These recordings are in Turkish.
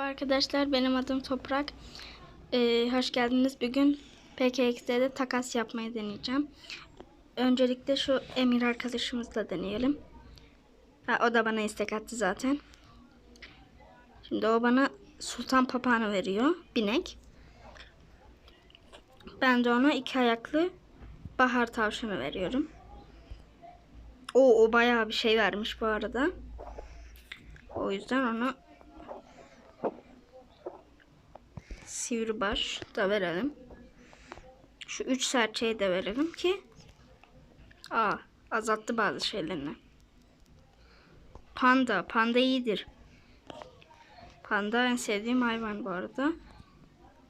Merhaba arkadaşlar, benim adım Toprak. Ee, hoş geldiniz. Bugün PKX'de takas yapmayı deneyeceğim. Öncelikle şu Emir arkadaşımızla deneyelim. Ha, o da bana istek attı zaten. Şimdi o bana sultan papağanı veriyor. Binek. Ben de ona iki ayaklı bahar tavşanı veriyorum. O, o bayağı bir şey vermiş bu arada. O yüzden ona sivribaş da verelim. Şu üç serçeyi de verelim ki Aa, azalttı bazı şeylerini. Panda. Panda iyidir. Panda en sevdiğim hayvan bu arada.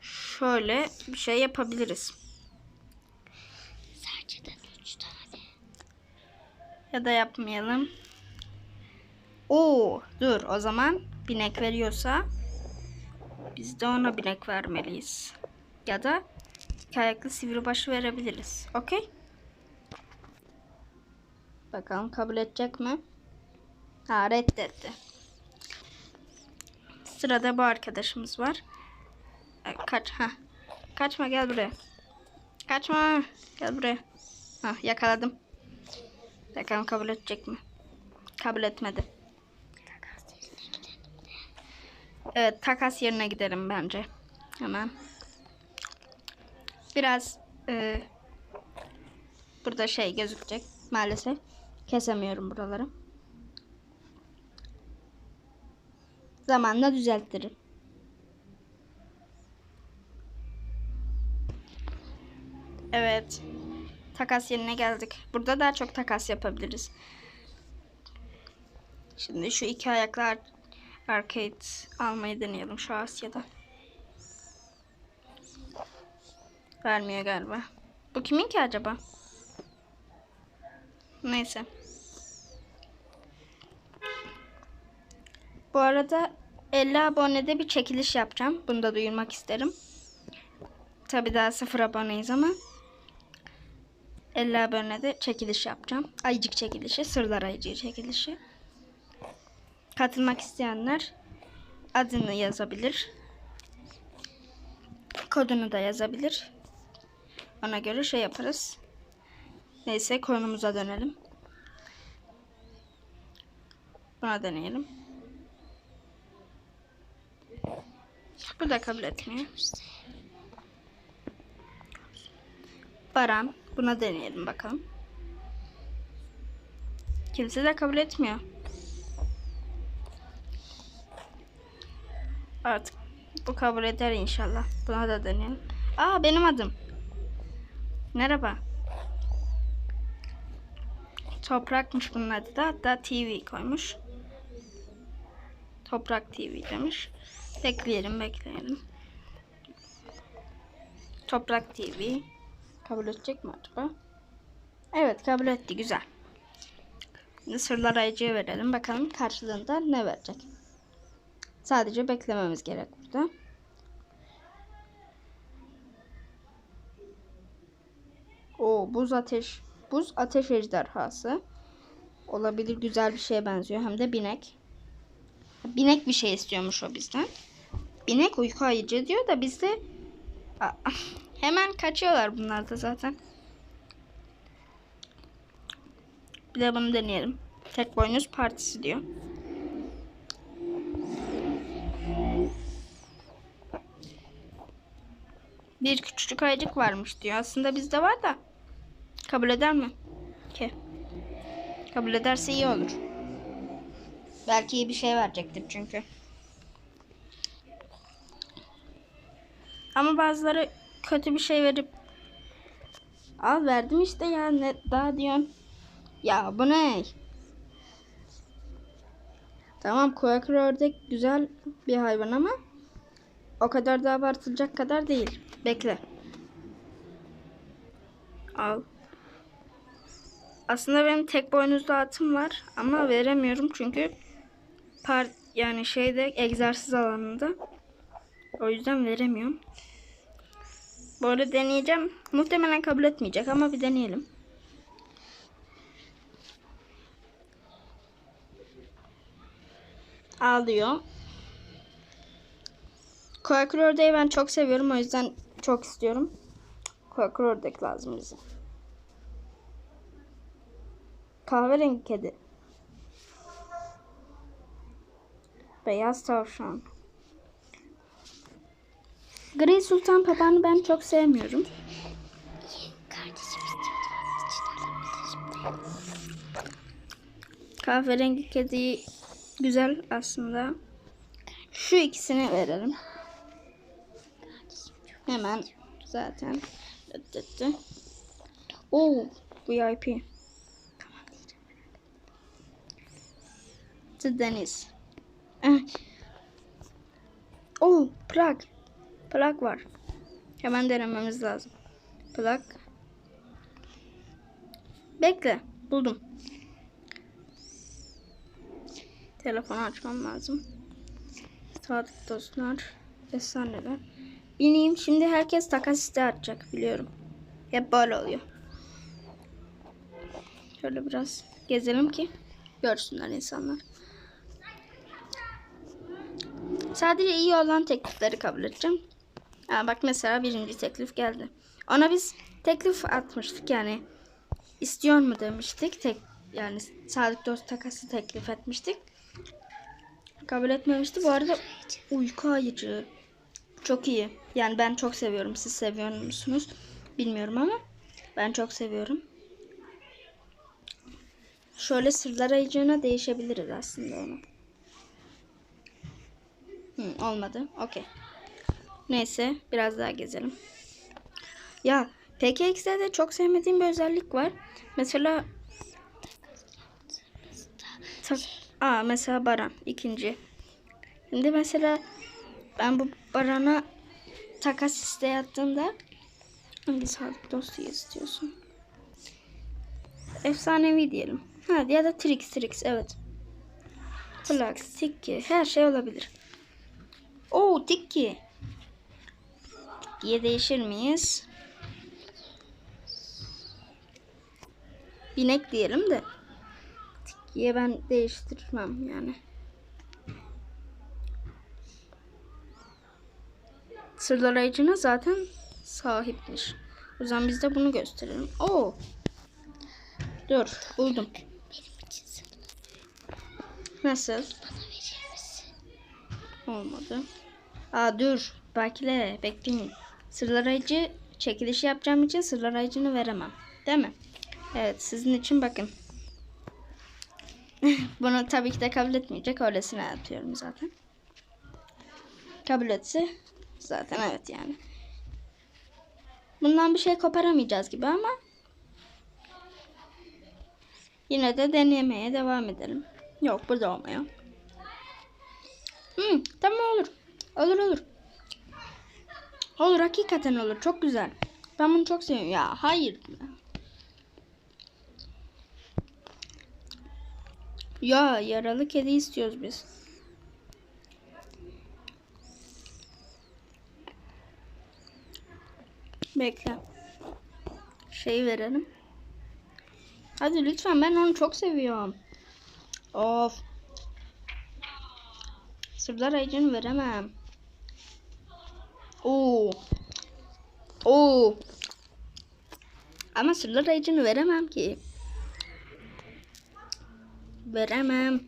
Şöyle bir şey yapabiliriz. Serçeden üç tane. Ya da yapmayalım. Oo, dur o zaman binek veriyorsa biz de ona binek vermeliyiz. Ya da iki ayaklı sivribaşı verebiliriz. Okey? Bakalım kabul edecek mi? Ha reddetti. Sırada bu arkadaşımız var. E, Kaç ha. Kaçma gel buraya. Kaçma. Gel buraya. Ha yakaladım. Bakalım kabul edecek mi? Kabul etmedi. Takas yerine gidelim de. Evet takas yerine gidelim bence. Hemen. Biraz e, burada şey gözükecek maalesef. Kesemiyorum buraları. Zamanla düzeltirim. Evet. Takas yerine geldik. Burada daha çok takas yapabiliriz. Şimdi şu iki ayaklı ar- arcade almayı deneyelim şu Asya'da. Vermiyor galiba. Bu kimin ki acaba? Neyse. Bu arada 50 abonede bir çekiliş yapacağım. Bunu da duyurmak isterim. Tabi daha sıfır aboneyiz ama 50 abonede çekiliş yapacağım. Ayıcık çekilişi, sırlar ayıcığı çekilişi. Katılmak isteyenler adını yazabilir. Kodunu da yazabilir. Ona göre şey yaparız. Neyse konumuza dönelim. Buna deneyelim. Bu da kabul etmiyor. Baran. Buna deneyelim bakalım. Kimse de kabul etmiyor. Artık bu kabul eder inşallah. Buna da deneyelim. Aa benim adım. Merhaba. Toprakmış bunun adı da. Hatta TV koymuş. Toprak TV demiş. Bekleyelim bekleyelim. Toprak TV. Kabul edecek mi acaba? Evet kabul etti güzel. Şimdi sırlar ayıcıya verelim. Bakalım karşılığında ne verecek. Sadece beklememiz gerek burada. O buz ateş. Buz ateş ejderhası. Olabilir güzel bir şeye benziyor. Hem de binek. Binek bir şey istiyormuş o bizden. Binek uyku ayıcı diyor da biz de Aa, hemen kaçıyorlar bunlar da zaten. Bir de bunu deneyelim. Tek boynuz partisi diyor. Bir küçücük ayıcık varmış diyor. Aslında bizde var da. Kabul eder mi? Ki. Kabul ederse iyi olur. Belki iyi bir şey verecektir çünkü. Ama bazıları kötü bir şey verip Al verdim işte ya ne daha diyorsun. Ya bu ne? Tamam Quaker ördek güzel bir hayvan ama o kadar da abartılacak kadar değil. Bekle. Al. Aslında benim tek boynuzlu atım var ama veremiyorum çünkü par yani şeyde egzersiz alanında. O yüzden veremiyorum. Böyle deneyeceğim. Muhtemelen kabul etmeyecek ama bir deneyelim. Ağlıyor. Quaker ördeği ben çok seviyorum. O yüzden çok istiyorum. Quaker ördek lazım bize. Kahverengi kedi. Beyaz tavşan. Gri Sultan papağanı ben çok sevmiyorum. Kahverengi kedi güzel aslında. Şu ikisini verelim. Hemen zaten. Oo, VIP. The Deniz. Eh. Oo, plak. Plak var. Hemen denememiz lazım. Plak. Bekle. Buldum. Telefonu açmam lazım. Sadık dostlar. Efsaneler. Bineyim. Şimdi herkes takas isteği atacak. Biliyorum. Hep böyle oluyor. Şöyle biraz gezelim ki görsünler insanlar. Sadece iyi olan teklifleri kabul edeceğim. Ha, bak mesela birinci teklif geldi. Ona biz teklif atmıştık yani. istiyor mu demiştik. Tek, yani Sadık Dost takası teklif etmiştik. Kabul etmemişti. Bu arada uyku ayıcı. Çok iyi. Yani ben çok seviyorum. Siz seviyor musunuz? Bilmiyorum ama ben çok seviyorum. Şöyle sırlar ayıcığına değişebiliriz aslında onu. Hı, olmadı. Okey. Neyse biraz daha gezelim. Ya PKX'de de çok sevmediğim bir özellik var. Mesela Aa mesela Baran ikinci. Şimdi mesela ben bu Baran'a takas isteği attığımda hangi sağlık dostu istiyorsun? Efsanevi diyelim. Ha ya da Trix Trix evet. Flax, Tiki her şey olabilir. Oo Tiki. Tiki'ye değişir miyiz? Binek diyelim de. Tiki'ye ben değiştirmem yani. Sırlar ayıcına zaten sahipmiş. O zaman biz de bunu gösterelim. Oo. Dur buldum. Nasıl? Olmadı. Aa dur. Bekle. Bekleyin. Sırlar ayıcı çekiliş yapacağım için sırlar ayıcını veremem. Değil mi? Evet sizin için bakın. Bunu tabii ki de kabul etmeyecek. Öylesine yapıyorum zaten. Kabul etse zaten evet yani. Bundan bir şey koparamayacağız gibi ama yine de denemeye devam edelim. Yok burada olmuyor. Hmm, tamam olur. Olur olur. Olur hakikaten olur. Çok güzel. Ben bunu çok seviyorum. Ya hayır. Ya yaralı kedi istiyoruz biz. Bekle. Şey verelim. Hadi lütfen ben onu çok seviyorum. Of. Sırlar ayıcını veremem. Oo. Oo. Ama sırlar ayıcını veremem ki. Veremem.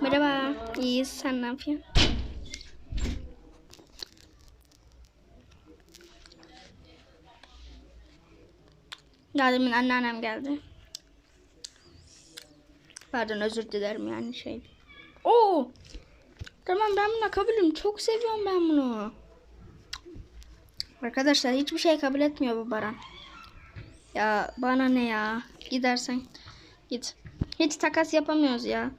Merhaba. İyiyiz. Sen ne yapıyorsun? Daha demin anneannem geldi. Pardon özür dilerim yani şey. Oo. Tamam ben buna kabulüm. Çok seviyorum ben bunu. Arkadaşlar hiçbir şey kabul etmiyor bu Baran. Ya bana ne ya? Gidersen git. Hiç takas yapamıyoruz ya.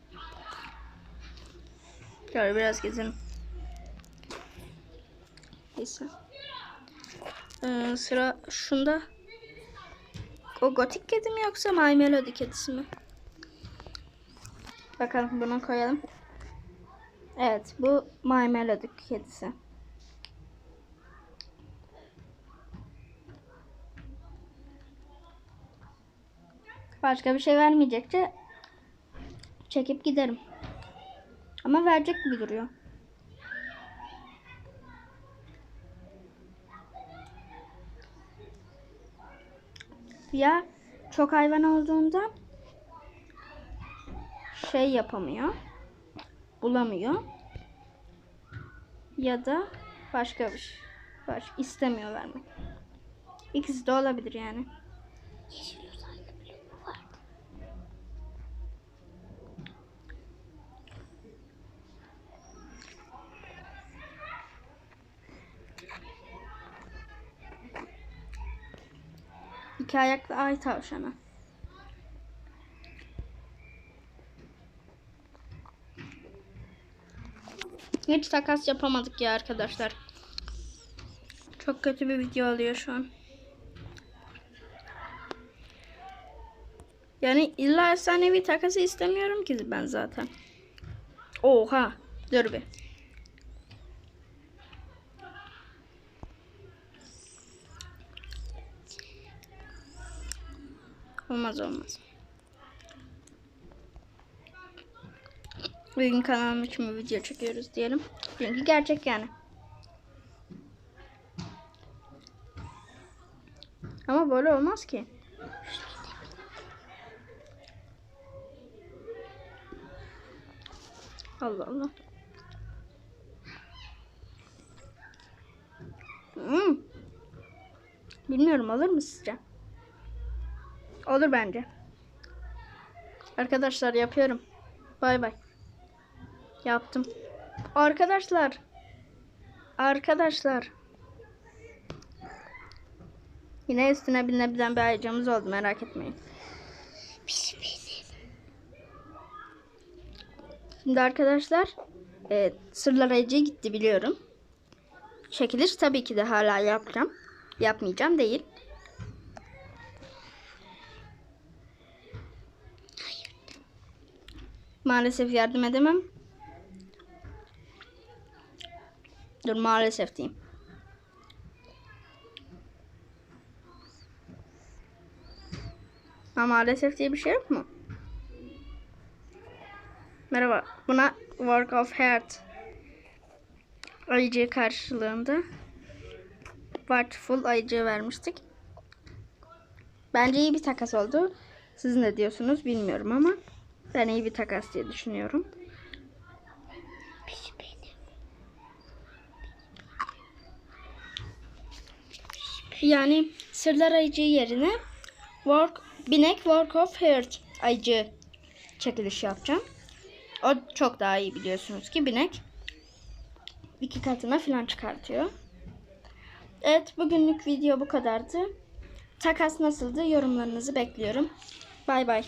Şöyle biraz gezelim. Neyse. Ee, sıra şunda. O gotik kedi mi yoksa My Melody kedisi mi? Bakalım bunu koyalım. Evet bu My Melody kedisi. Başka bir şey vermeyecekçe çekip giderim. Ama verecek gibi duruyor. Ya çok hayvan olduğunda şey yapamıyor. Bulamıyor. Ya da başka bir şey. Baş, istemiyor vermek. İkisi de olabilir yani. Yeşil İki ayaklı ay tavşanı. Hiç takas yapamadık ya arkadaşlar. Çok kötü bir video oluyor şu an. Yani illa efsanevi takası istemiyorum ki ben zaten. Oha. Dur bir. Olmaz olmaz. Bugün kanalım için bir video çekiyoruz diyelim. Çünkü gerçek yani. Ama böyle olmaz ki. Allah Allah. Hmm. Bilmiyorum alır mı sizce? Olur bence. Arkadaşlar yapıyorum. Bay bay. Yaptım. Arkadaşlar. Arkadaşlar. Yine üstüne binebilen bir ayıcımız oldu merak etmeyin. Şimdi arkadaşlar e, sırlar ayıcıya gitti biliyorum. Çekiliş tabii ki de hala yapacağım. Yapmayacağım değil. Maalesef yardım edemem. Dur maalesef diyeyim. Ha, maalesef diye bir şey yok mu? Merhaba. Buna Work of Heart ayıcı karşılığında Watchful ayıcı vermiştik. Bence iyi bir takas oldu. Siz ne diyorsunuz bilmiyorum ama ben iyi bir takas diye düşünüyorum. Yani sırlar ayıcı yerine work, binek work of heart ayıcı çekiliş yapacağım. O çok daha iyi biliyorsunuz ki binek iki katına falan çıkartıyor. Evet bugünlük video bu kadardı. Takas nasıldı yorumlarınızı bekliyorum. Bay bay.